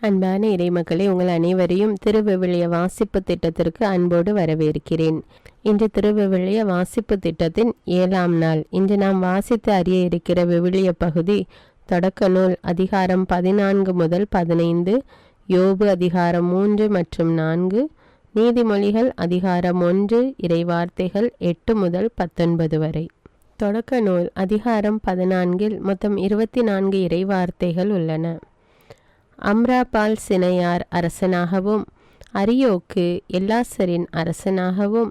அன்பான இறைமக்களே உங்கள் அனைவரையும் திருவிவிலிய வாசிப்பு திட்டத்திற்கு அன்போடு வரவேற்கிறேன். இன்று திருவிவிலிய வாசிப்பு திட்டத்தின் ஏழாம் நாள். இன்று நாம் வாசித்து அறிய இருக்கிற விவிலிய பகுதி தொடக்க நூல் அதிகாரம் பதினான்கு முதல் பதினைந்து யோபு அதிகாரம் மூன்று மற்றும் நான்கு நீதிமொழிகள் அதிகாரம் ஒன்று இறைவார்த்தைகள் எட்டு முதல் பத்தொன்பது வரை. தொடக்க நூல் அதிகாரம் பதினான்கில் மொத்தம் இருபத்தி நான்கு இறைவார்த்தைகள் உள்ளன. அம்ராபால் சினையார் அரசனாகவும் அரியோக்கு எல்லாசரின் அரசனாகவும்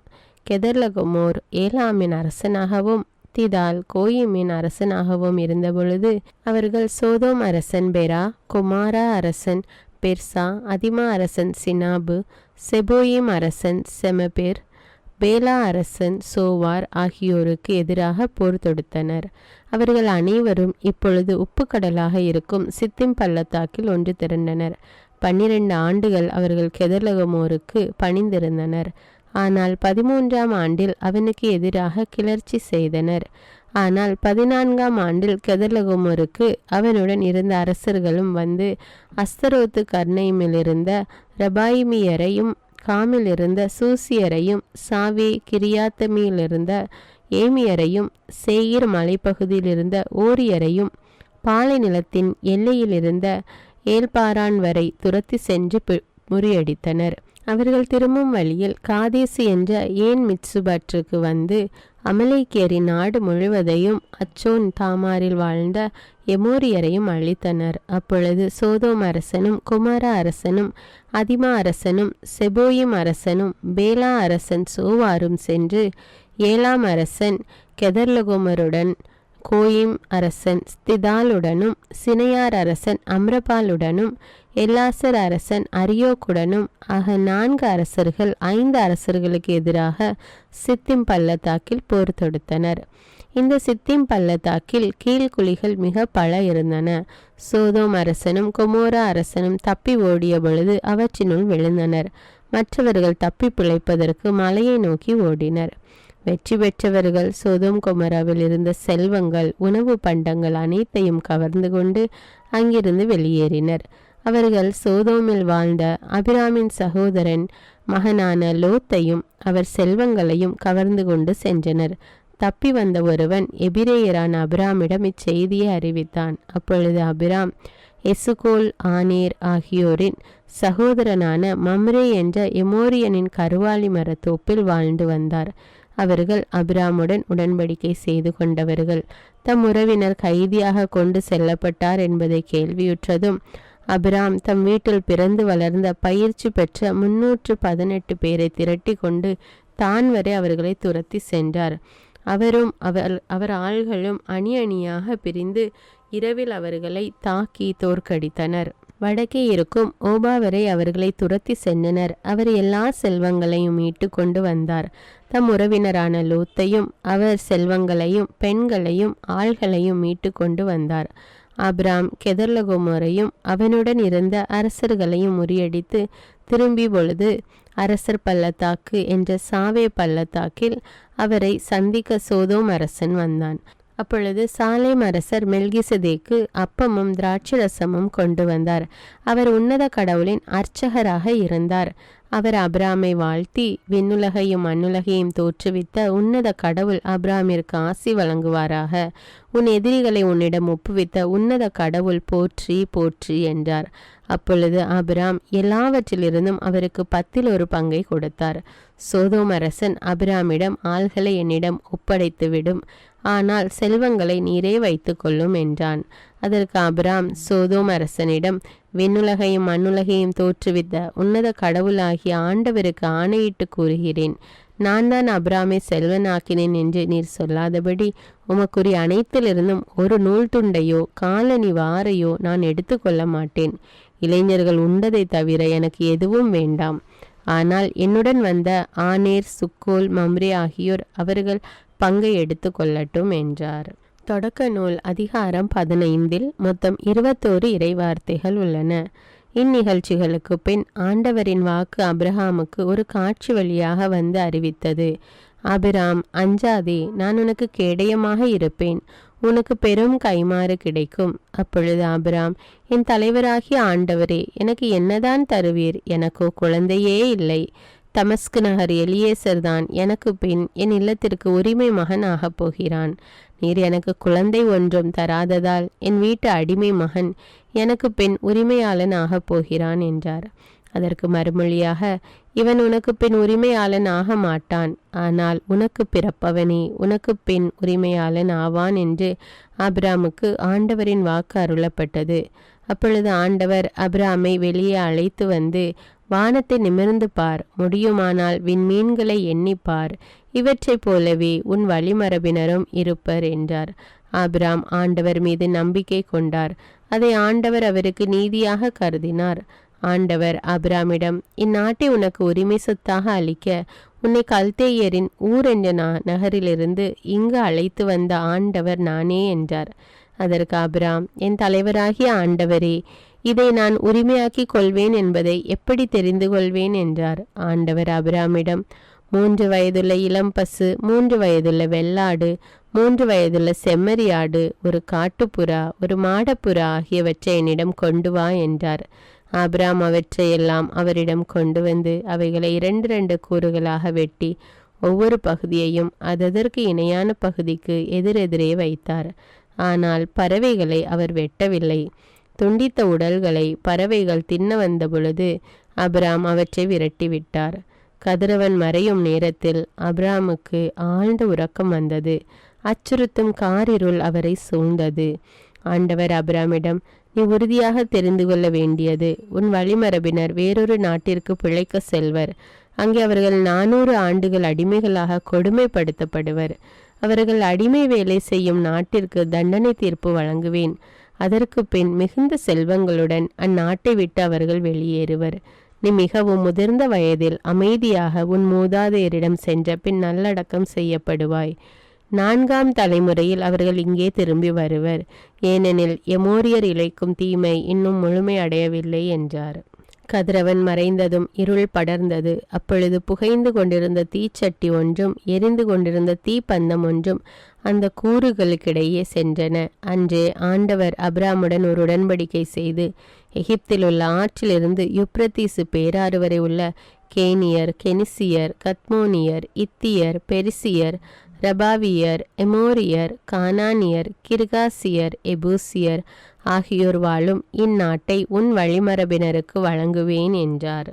கெதர்லகமோர் ஏலாமின் அரசனாகவும் திதால் கோயிமின் அரசனாகவும் இருந்தபொழுது அவர்கள் சோதோம் அரசன் பெரா குமாரா அரசன் பெர்சா அதிமா அரசன் சினாபு செபோயிம் அரசன் செமபெர் பேலா அரசன் சோவார் ஆகியோருக்கு எதிராக போர் தொடுத்தனர். அவர்கள் அனைவரும் இப்பொழுது உப்புக்கடலாக இருக்கும் சித்திம் பள்ளத்தாக்கில் ஒன்று திரண்டனர். பன்னிரண்டு ஆண்டுகள் அவர்கள் கெதர்லகமோருக்கு பணிந்திருந்தனர். ஆனால் பதிமூன்றாம் ஆண்டில் அவனுக்கு எதிராக கிளர்ச்சி செய்தனர். ஆனால் பதினான்காம் ஆண்டில் கெதர்லகமோருக்கு அவனுடன் இருந்த அரசர்களும் வந்து அஸ்தரோத்து கர்ணைமிலிருந்த ரபாயிமியரையும் காமில் இருந்த சூசியரையும் சாவி கிரியாத்தமியிலிருந்த ஏமியரையும் சேயிர் மலைப்பகுதியில் இருந்த ஓரியரையும் பாலை நிலத்தின் எல்லையில் இருந்த ஏல்பாரான் வரை துரத்தி சென்று முறியடித்தனர். அவர்கள் திரும்பும் வழியில் காதேசு என்ற ஏன் மிட்சுபற்றுக்கு வந்து அமலேக்கியரின் நாடு முழுவதையும் அச்சோன் தாமாரில் வாழ்ந்த எமோரியரையும் அழித்தனர். அப்பொழுது சோதோம் அரசனும் குமார அரசனும் அதிமா அரசனும் செபோயிம் அரசனும் பேலா அரசன் சோவாரும் சென்று ஏழாம் அரசன் கெதர்லகுமருடன் கோயிம் அரசன் ஸ்திதாலுடனும் சினையார் அரசன் அம்ரபாலுடனும் எல்லாசர் அரசன் அரியோக்குடனும் ஆக நான்கு அரசர்கள் ஐந்து அரசர்களுக்கு எதிராக சித்திம் பள்ளத்தாக்கில் போர் தொடுத்தனர். இந்த சித்திம் பள்ளத்தாக்கில் கீழ்குழிகள் மிக பல இருந்தன. சோதோம் அரசனும் குமோரா அரசனும் தப்பி ஓடிய பொழுது அவற்றினுள் விழுந்தனர். மற்றவர்கள் தப்பி பிழைப்பதற்கு மலையை நோக்கி ஓடினர். வெற்றி பெற்றவர்கள் சோதோம் குமராவில் இருந்த செல்வங்கள் உணவு பண்டங்கள் அனைத்தையும் கவர்ந்து கொண்டு அங்கிருந்து வெளியேறினர். அவர்கள் சோதோமில் வாழ்ந்த அபிராமின் சகோதரன் மகனான லோத்தையும் அவர் செல்வங்களையும் கவர்ந்து கொண்டு சென்றனர். தப்பி வந்த ஒருவன் எபிரேயரான அபிராமிடம் இச்செய்தியை அறிவித்தான். அப்பொழுது அபிராம் எசுகோல் ஆனேர் ஆகியோரின் சகோதரனான மம்ரே என்ற எமோரியனின் கருவாலி மரத்தோப்பில் வாழ்ந்து வந்தார். அவர்கள் அபிராமுடன் உடன்படிக்கை செய்து கொண்டவர்கள். தம் உறவினர் கைதியாக கொண்டு செல்லப்பட்டார் என்பதை கேள்வியுற்றதும் அபிராம் தம் வீட்டில் பிறந்து வளர்ந்த பயிற்சி பெற்ற முன்னூற்று பதினெட்டு பேரை திரட்டி கொண்டு தான் வரை அவர்களை துரத்தி சென்றார். அவரும் அவர் அவர் ஆள்களும் அணி அணியாக பிரிந்து இரவில் அவர்களை தாக்கி தோற்கடித்தனர். வடக்கே இருக்கும் ஓபா வரை அவர்களை துரத்தி சென்றனர். அவர் எல்லா செல்வங்களையும் மீட்டு கொண்டு வந்தார். தம் உறவினரான லூத்தையும் அவர் செல்வங்களையும் பெண்களையும் ஆள்களையும் மீட்டு கொண்டு வந்தார். அப்ராம் கெதர்லகோமரையும் அவனுடன் இருந்த அரசர்களையும் முறியடித்து திரும்பி பொழுது அரசர் பள்ளத்தாக்கு என்ற சாவே பள்ளத்தாக்கில் அவரை சந்திக்க சோதோம் அரசன் வந்தான். அப்பொழுது சாலேம் அரசர் மெல்கிசதேக்கு அப்பமும் திராட்சரசமும் கொண்டு வந்தார். அவர் உன்னத கடவுளின் அர்ச்சகராக இருந்தார். அவர் அப்ராமை வாழ்த்தி விண்ணுலகையும் மண்ணுலகையும் தோற்றுவித்த உன்னத கடவுள் அப்ராமிற்கு ஆசி வழங்குவாராக. உன் எதிரிகளை உன்னிடம் ஒப்புவித்த உன்னத கடவுள் போற்றி போற்றி என்றார். அப்பொழுது அபிராம் எல்லாவற்றிலிருந்தும் அவருக்கு பத்தில் ஒரு பங்கை கொடுத்தார். சோதோமரசன் அபிராமிடம் ஆள்களை என்னிடம் ஒப்படைத்துவிடும். ஆனால் செல்வங்களை நீரே வைத்து கொள்ளும் என்றான். அதற்கு அபிராம் சோதோம் அரசனிடம் விண்ணுலகையும் மண்ணுலகையும் தோற்றுவித்த உன்னத கடவுளாகிய ஆண்டவருக்கு ஆணையிட்டு கூறுகிறேன். நான் தான் அபிராமை செல்வனாக்கினேன் என்று நீர் சொல்லாதபடி உமக்குரிய அனைத்திலிருந்தும் ஒரு நூல் துண்டையோ காலனி வாரையோ நான் எடுத்துக்கொள்ள மாட்டேன். இளைஞர்கள் உண்டதை தவிர எனக்கு எதுவும் வேண்டாம். ஆனால் என்னுடன் வந்த ஆனேர் சுக்கோல் மம்ரே ஆகியோர் அவர்கள் பங்கை எடுத்து கொள்ளட்டும் என்றார். தொடக்க நூல் அதிகாரம் பதினைந்தில் மொத்தம் இருபத்தோரு இறைவார்த்தைகள் உள்ளன. இந்நிகழ்ச்சிகளுக்கு பின் ஆண்டவரின் வாக்கு அப்ரஹாமுக்கு ஒரு காட்சி வழியாக வந்து அறிவித்தது. அபிராம் அஞ்சாதே நான் உனக்கு கேடயமாக இருப்பேன். உனக்கு பெரும் கைமாறு கிடைக்கும். அப்பொழுது ஆபிராம் என் தலைவராகிய ஆண்டவரே எனக்கு என்னதான் தருவீர்? எனக்கோ குழந்தையே இல்லை. தமஸ்கு நகர் எலியேசர் தான் எனக்கு பின் என் இல்லத்திற்கு உரிமை மகன் ஆகப் போகிறான். நீர் எனக்கு குழந்தை ஒன்றும் தராததால் என் வீட்டு அடிமை மகன் எனக்கு பின் உரிமையாளன் ஆகப் போகிறான் என்றார். அதற்கு மறுமொழியாக இவன் உனக்கு பின் உரிமையாளன் ஆக மாட்டான். ஆனால் உனக்கு பிறப்பவனே உனக்கு பின் உரிமையாளன் ஆவான் என்று அப்ராமுக்கு ஆண்டவரின் வாக்கு அருளப்பட்டது. அப்பொழுது ஆண்டவர் அப்ராமை வெளியே அழைத்து வந்து வானத்தை நிமிர்ந்து பார். முடியுமானால் விண்மீன்களை எண்ணிப்பார் இவற்றைப் போலவே உன் வழிமரபினரும் இருப்பர் என்றார். ஆபிராம் ஆண்டவர் மீது நம்பிக்கை கொண்டார். அதை ஆண்டவர் அவருக்கு நீதியாக கருதினார். ஆண்டவர் அபிராமிடம் இந்நாட்டை உனக்கு உரிமை சொத்தாக அளிக்க உன்னை கல்தேயரின் ஊர் என்ற நகரிலிருந்து இங்கு அழைத்து வந்த ஆண்டவர் நானே என்றார். அதற்கு அபிராம் என் தலைவராகிய ஆண்டவரே இதை நான் உரிமையாக்கிக் கொள்வேன் என்பதை எப்படி தெரிந்து கொள்வேன் என்றார். ஆண்டவர் அபிராமிடம் மூன்று வயதுள்ள இளம் பசு மூன்று வயதுள்ள வெள்ளாடு மூன்று வயதுள்ள செம்மறியாடு ஒரு காட்டுப்புறா ஒரு மாடப்புறா ஆகியவற்றை என்னிடம் கொண்டு வா என்றார். ஆபிராம் அவற்றையெல்லாம் அவரிடம் கொண்டு வந்து அவைகளை இரண்டு இரண்டு கூறுகளாக வெட்டி ஒவ்வொரு பகுதியையும் அததற்கு இணையான பகுதிக்கு எதிரெதிரே வைத்தார். ஆனால் பறவைகளை அவர் வெட்டவில்லை. துண்டித்த உடல்களை பறவைகள் தின்ன வந்த பொழுது அபிராம் அவற்றை விரட்டிவிட்டார். கதிரவன் மறையும் நேரத்தில் அபிராமுக்கு ஆழ்ந்த உறக்கம் வந்தது. அச்சுறுத்தும் காரிருள் அவரை சூழ்ந்தது. ஆண்டவர் அபிராமிடம் நீ உறுதியாக தெரிந்து கொள்ள வேண்டியது. உன் வழிமரபினர் வேறொரு நாட்டிற்கு பிழைக்க செல்வர். அங்கே அவர்கள் நானூறு ஆண்டுகள் அடிமைகளாக கொடுமைப்படுத்தப்படுவர். அவர்கள் அடிமை வேலை செய்யும் நாட்டிற்கு தண்டனை தீர்ப்பு வழங்குவேன். அதற்கு பின் மிகுந்த செல்வங்களுடன் அந்நாட்டை விட்டு அவர்கள் வெளியேறுவர். நீ மிகவும் முதிர்ந்த வயதில் அமைதியாக உன் மூதாதையரிடம் சென்ற பின் நல்லடக்கம் செய்யப்படுவாய். நான்காம் தலைமுறையில் அவர்கள் இங்கே திரும்பி வருவர். ஏனெனில் எமோரியர் இழைக்கும் தீமை இன்னும் முழுமை அடையவில்லை என்றார். கதிரவன் மறைந்ததும் இருள் படர்ந்தது. அப்பொழுது புகைந்து கொண்டிருந்த தீச்சட்டி ஒன்றும் எரிந்து கொண்டிருந்த தீப்பந்தம் ஒன்றும் அந்த கூறுகளுக்கிடையே சென்றன. அன்றே ஆண்டவர் அப்ராமுடன் ஒரு உடன்படிக்கை செய்து எகிப்தில் உள்ள ஆற்றிலிருந்து யுப்ரத்தீசு பேராறு வரை உள்ள கேனியர் கெனிசியர் கத்மோனியர் இத்தியர் பெரிசியர் ரபாவியர் எமோரியர் கானானியர் கிர்காசியர் எபூசியர் ஆகியோர் வாழும் இந்நாட்டை உன் வழிமரபினருக்கு வழங்குவேன் என்றார்.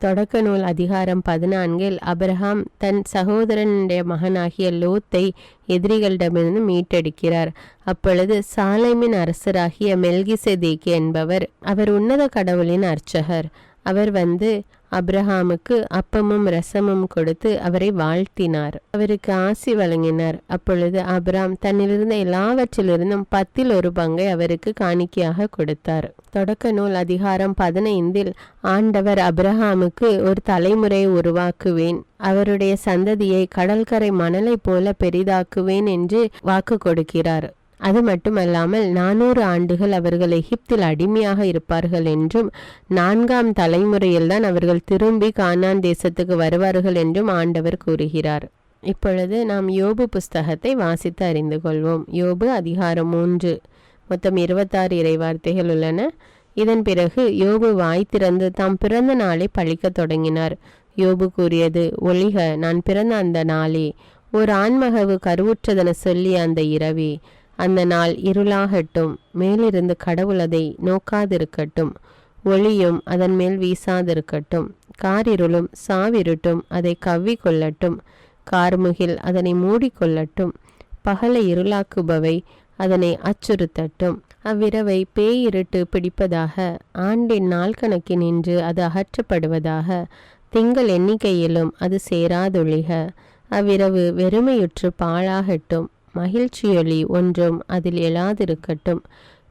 தொடக்க நூல் அதிகாரம் பதினான்கில் அப்ரஹாம் தன் சகோதரனுடைய மகனாகிய லோத்தை எதிரிகளிடமிருந்து மீட்டெடுக்கிறார். அப்பொழுது சாலைமின் அரசராகிய மெல்கிசெதேக்கு என்பவர் அவர் உன்னத கடவுளின் அர்ச்சகர். அவர் வந்து அப்ரஹாமுக்கு அப்பமும் ரசமும் கொடுத்து அவரை வாழ்த்தினார். அவருக்கு ஆசி வழங்கினார். அப்பொழுது அப்ராம் தன்னிலிருந்த எல்லாவற்றிலிருந்தும் பத்தில் ஒரு பங்கை அவருக்கு காணிக்கையாக கொடுத்தார். தொடக்க நூல் அதிகாரம் பதினைந்தில் ஆண்டவர் அப்ரஹாமுக்கு ஒரு தலைமுறையை உருவாக்குவேன். அவருடைய சந்ததியை கடற்கரை மணலை போல பெரிதாக்குவேன் என்று வாக்கு கொடுக்கிறார். அது மட்டுமல்லாமல் நானூறு ஆண்டுகள் அவர்கள் எகிப்தில் அடிமையாக இருப்பார்கள் என்றும் நான்காம் தலைமுறையில்தான் அவர்கள் திரும்பி கானான் தேசத்துக்கு வருவார்கள் என்றும் ஆண்டவர் கூறுகிறார். இப்பொழுது நாம் யோபு புஸ்தகத்தை வாசித்து அறிந்து கொள்வோம். யோபு அதிகாரம் மூன்று. மொத்தம் இருபத்தாறு இறைவார்த்தைகள் உள்ளன. இதன் பிறகு யோபு வாய் திறந்து தாம் பிறந்த நாளை பழிக்கத் தொடங்கினார். யோபு கூறியது ஒளிக நான் பிறந்த அந்த நாளே ஒரு ஆண்மகவு கருவுற்றதென சொல்லி அந்த இரவே அந்த நாள் இருளாகட்டும் மேலிருந்து கடவுள் அதை நோக்காதிருக்கட்டும் ஒளியும் அதன் மேல் வீசாதிருக்கட்டும் காரிருளும் சாவிருட்டும் அதை கவ்வி கொள்ளட்டும் கார்முகில் அதனை மூடிக்கொள்ளட்டும் பகலை இருளாக்குபவை அதனை அச்சுறுத்தட்டும். அவ்விரவை பேயிருட்டு பிடிப்பதாக ஆண்டின் நாள் கணக்கினின்று அது அகற்றப்படுவதாக திங்கள் எண்ணிக்கையிலும் அது சேராதொழிக. அவ்விரவு வெறுமையுற்று பாழாகட்டும் மகிழ்ச்சியொலி ஒன்றும் அதில் எழாதிருக்கட்டும்.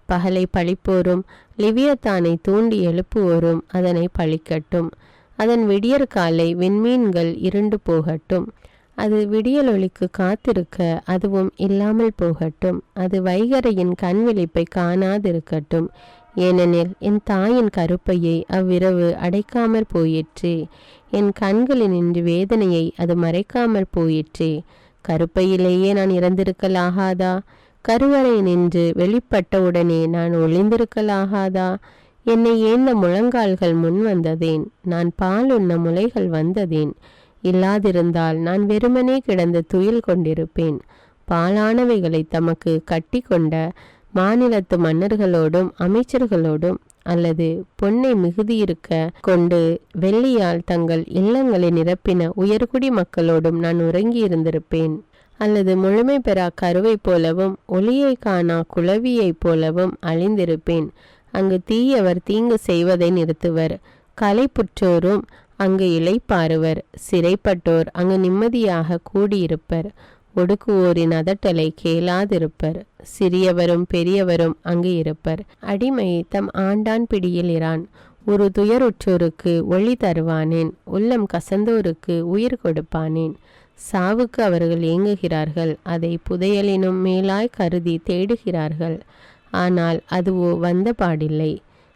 பகலை பழிப்போரும் லிவியத்தானை தூண்டி எழுப்புவோரும் அதனை பழிக்கட்டும். அதன் விடியற் காலை விண்மீன்கள் இருண்டு போகட்டும். அது விடியலொளிக்கு காத்திருக்க அதுவும் இல்லாமல் போகட்டும். அது வைகரையின் கண் விழிப்பை காணாதிருக்கட்டும். ஏனெனில் என் தாயின் கருப்பையை அவ்விரவு அடைக்காமற் போயிற்றே. என் கண்களினின்று வேதனையை அது மறைக்காமற் போயிற்று. கருப்பையிலேயே நான் இறந்திருக்கலாகாதா? கருவறை நின்று வெளிப்பட்டவுடனே நான் ஒளிந்திருக்கலாகாதா? என்னை ஏந்த முழங்கால்கள் முன் வந்ததேன்? நான் பால் உண்ண முலைகள் வந்ததேன்? இல்லாதிருந்தால் நான் வெறுமனே கிடந்து துயில் கொண்டிருப்பேன். பாலானவைகளை தமக்கு கட்டி கொண்ட மாநிலத்து மன்னர்களோடும் அமைச்சர்களோடும் அல்லது பொன்னை மிகுதியிருக்க கொண்டு வெள்ளியால் தங்கள் இல்லங்களை நிரப்பின உயர்குடி மக்களோடும் நான் உறங்கி இருந்திருப்பேன். அல்லது முழுமை பெறா கருவை போலவும் ஒளியை காணா குளவியைப் போலவும் அழிந்திருப்பேன். அங்கு தீயவர் தீங்கு செய்வதை நிறுத்துவர். களைப்புற்றோரும் அங்கு இளைப்பாறுவர். சிறைப்பட்டோர் அங்கு நிம்மதியாக கூடியிருப்பர். ஒடுக்குவோரின் அதட்டலை கேளாதிருப்பர். சிறியவரும் பெரியவரும் அங்கு இருப்பர். அடிமை தம் ஆண்டான் பிடியில் இரான். ஒரு துயருற்றோருக்கு ஒளி தருவானேன். உள்ளம் கசந்தோருக்கு உயிர் கொடுப்பானேன். சாவுக்கு அவர்கள் ஏங்குகிறார்கள். அதை புதையலினும் மேலாய் கருதி தேடுகிறார்கள். ஆனால் அதுவோ வந்த பாடில்லை.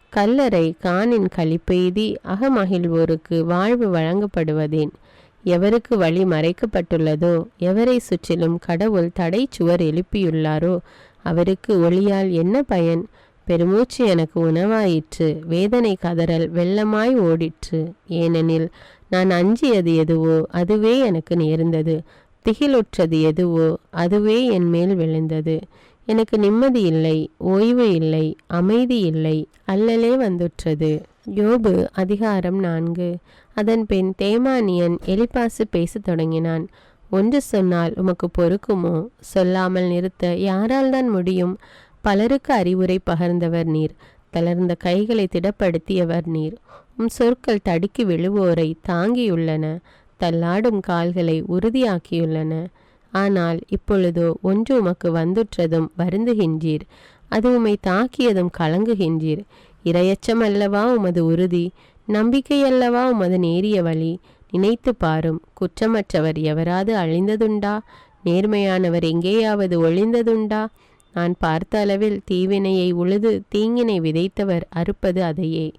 கல்லறை காணின் களிப்பெய்தி அகமகிழ்வோருக்கு வாழ்வு வழங்கப்படுவதேன். எவருக்கு வழி மறைக்கப்பட்டுள்ளதோ எவரை சுற்றிலும் கடவுள் தடை சுவர் எழுப்பியுள்ளாரோ அவருக்கு ஒளியால் என்ன பயன்? பெருமூச்சு எனக்கு உணவாயிற்று வேதனை கதறல் வெள்ளமாய் ஓடிற்று. ஏனெனில் நான் அஞ்சியது எதுவோ அதுவே எனக்கு நேர்ந்தது. திகிலுற்றது எதுவோ அதுவே என் மேல் விழுந்தது. எனக்கு நிம்மதி இல்லை ஓய்வு இல்லை அமைதி இல்லை அல்லலே வந்துற்றது. யோபு அதிகாரம் நான்கு. அதன்பின் தேமானியன் எலிபாசு பேசத் தொடங்கினான். ஒன்று சொன்னால் உமக்கு பொறுக்குமோ? சொல்லாமல் நிறுத்த யாரால் தான் முடியும்? பலருக்கு அறிவுரை பகர்ந்தவர் நீர் தளர்ந்த கைகளை திடப்படுத்தியவர் நீர். உம் சொற்கள் தடுக்கி விழுவோரை தாங்கியுள்ளன தள்ளாடும் கால்களை உறுதியாக்கியுள்ளன. ஆனால் இப்பொழுதோ ஒன்று உமக்கு வந்துற்றதும் வருந்துகின்றீர் அது உம்மை தாக்கியதும் கலங்குகின்றீர். இரையச்சம் அல்லவா உமது உறுதி? நம்பிக்கையல்லவா உமது நேரிய வழி? நினைத்து பாரும். குற்றமற்றவர் எவராது அழிந்ததுண்டா? நேர்மையானவர் எங்கேயாவது ஒளிந்ததுண்டா நான் பார்த்த அளவில் தீவினையை உழுது தீங்கினை விதைத்தவர் அறுப்பது அதையே.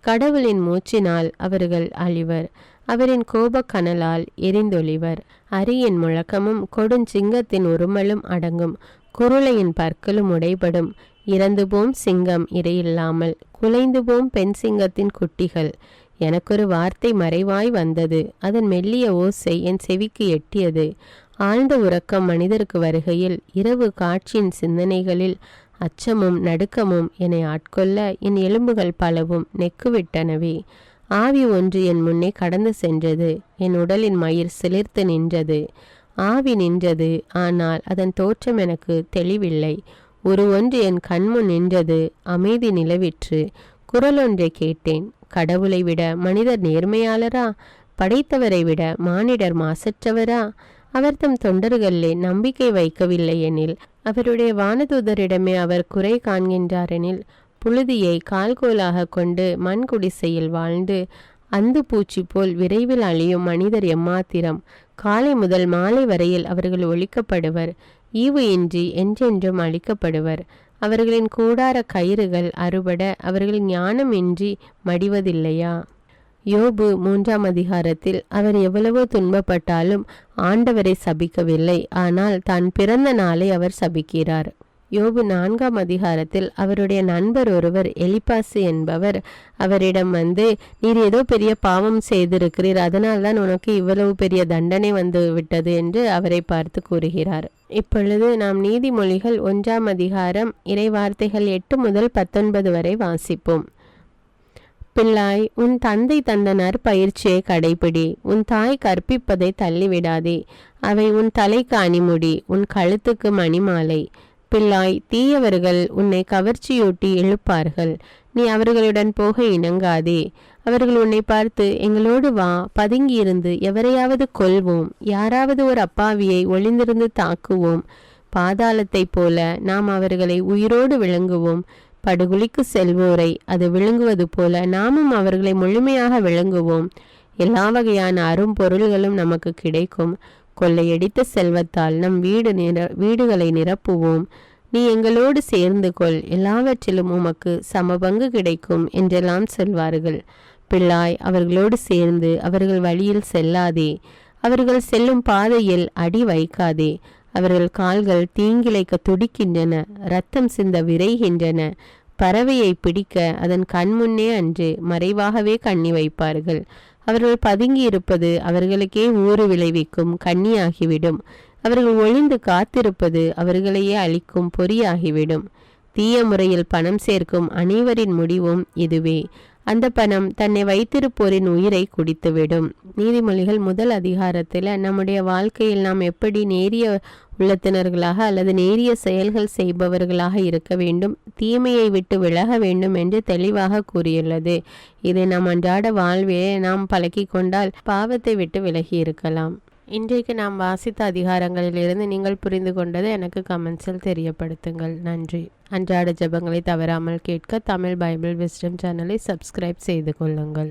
கடவுளின் மூச்சினால் அவர்கள் அழிவர். அவரின் கோபக் கனலால் எரிந்தொழிவர். அரியின் முழக்கமும் கொடுஞ்சிங்கத்தின் உருமலும் அடங்கும். குருளையின் பற்களும் உடைபடும். இறந்து போம் சிங்கம் இரையில்லாமல் குலைந்து போம் பெண் சிங்கத்தின் குட்டிகள். எனக்கொரு வார்த்தை மறைவாய் வந்தது. அதன் மெல்லிய ஓசை என் செவிக்கு எட்டியது. ஆழ்ந்த உறக்கம் மனிதருக்கு வருகையில் இரவு காட்சியின் சிந்தனைகளில் அச்சமும் நடுக்கமும் என்னை ஆட்கொள்ள என் எலும்புகள் பலவும் நெக்குவிட்டனவே. ஆவி ஒன்று என் முன்னே கடந்து சென்றது. என் உடலின் மயிர் சிலிர்த்து நின்றது. ஆவி நின்றது. ஆனால் அதன் தோற்றம் எனக்கு தெளிவில்லை. ஒரு ஒன்று என் கண்முன் நின்றது அமைதி நிலவிற்று. குரல் ஒன்றை கேட்டேன் கடவுளை விட மனிதர் நேர்மையாளரா? படைத்தவரை விட மானிடர் மாசற்றவரா? அவர் தம் தொண்டர்களிலே நம்பிக்கை வைக்கவில்லை எனில் அவருடைய வானதூதரிடமே அவர் குறை காண்கின்றாரெனில் புழுதியை கால்கோலாக கொண்டு மண் குடிசையில் வாழ்ந்து அந்து பூச்சி போல் விரைவில் அழியும் மனிதர் எம்மாத்திரம்? காலை முதல் மாலை வரையில் அவர்கள் ஒழிக்கப்படுவர். ஈவு இன்றி என்றென்றும் அழிக்கப்படுவர். அவர்களின் கூடார கயிறுகள் அறுபட அவர்கள் ஞானமின்றி மடிவதில்லையா? யோபு மூன்றாம் அதிகாரத்தில் அவர் எவ்வளவோ துன்பப்பட்டாலும் ஆண்டவரை சபிக்கவில்லை. ஆனால் தான் பிறந்த நாளை அவர் சபிக்கிறார். யோபு நான்காம் அதிகாரத்தில் அவருடைய நண்பர் ஒருவர் எலிபாசு என்பவர் அவரிடம் வந்து நீர் ஏதோ பெரிய பாவம் செய்திருக்கிறீர் அதனால் தான் உனக்கு இவ்வளவு பெரிய தண்டனை வந்து விட்டது என்று அவரை பார்த்து கூறுகிறார். இப்பொழுது நாம் நீதிமொழிகள் ஒன்றாம் அதிகாரம் இறை வார்த்தைகள் எட்டு முதல் பத்தொன்பது வரை வாசிப்போம். பிள்ளாய் உன் தந்தை தந்த நற்பயிற்சியை கடைபிடி உன் தாய் கற்பிப்பதை தள்ளிவிடாதே அவை உன் தலைக்கு அணிமுடி உன் கழுத்துக்கு மணிமாலை பிள்ளாய் தீயவர்கள் உன்னை கவர்ச்சியூட்டி எழுப்பார்கள். நீ அவர்களுடன் போக இணங்காதே. அவர்கள் உன்னை பார்த்து எங்களோடு வா பதுங்கியிருந்து எவரையாவது கொல்வோம். யாராவது ஒரு அப்பாவியை ஒளிந்திருந்து தாக்குவோம். பாதாளத்தைப் போல நாம் அவர்களை உயிரோடு விளங்குவோம். படுகுழிக்கு செல்வோரை அது விழுங்குவது போல நாமும் அவர்களை முழுமையாக விளங்குவோம். எல்லா வகையான அரும்பொருள்களும் நமக்கு கிடைக்கும். கொள்ளையடித்த செல்வத்தால் நம் வீடு நிர வீடுகளை நிரப்புவோம். நீ எங்களோடு சேர்ந்து கொள் எல்லாவற்றிலும் உமக்கு சமபங்கு கிடைக்கும் என்றெல்லாம் சொல்வார்கள். பிள்ளாய் அவர்களோடு சேர்ந்து அவர்கள் வழியில் செல்லாதே. அவர்கள் செல்லும் பாதையில் அடி வைக்காதே. அவர்கள் கால்கள் தீங்கிழைக்க துடிக்கின்றன. இரத்தம் சிந்த விரைகின்றன. பறவையை பிடிக்க அதன் கண்முன்னே அன்று மறைவாகவே கண்ணி வைப்பார்கள். அவர்கள் பதுங்கி இருப்பது அவர்களுக்கே ஊறு விளைவிக்கும் கண்ணியாகிவிடும். அவர்கள் ஒளிந்து காத்திருப்பது அவர்களையே அழிக்கும் பொறியாகிவிடும். தீய முறையில் பணம் சேர்க்கும் அனைவரின் முடிவும் இதுவே. அந்த பணம் தன்னை வைத்திருப்போரின் உயிரை குடித்துவிடும். நீதிமொழிகள் முதல் அதிகாரத்தில் நம்முடைய வாழ்க்கையில் நாம் எப்படி நேரிய உள்ளத்தினர்களாக அல்லது நேரிய செயல்கள் செய்பவர்களாக இருக்க வேண்டும் தீமையை விட்டு விலக வேண்டும் என்று தெளிவாக கூறியுள்ளது. இதை நாம் அன்றாட வாழ்விலே நாம் பழக்கி கொண்டால் பாவத்தை விட்டு விலகி இருக்கலாம். இன்றைக்கு நாம் வாசித்த அதிகாரங்களிலிருந்து நீங்கள் புரிந்து கொண்டது எனக்கு கமெண்ட்ஸில் தெரியப்படுத்துங்கள். நன்றி. அன்றாட ஜெபங்களை தவறாமல் கேட்க தமிழ் பைபிள் விஸ்டம் சேனலை சப்ஸ்கிரைப் செய்து கொள்ளுங்கள்.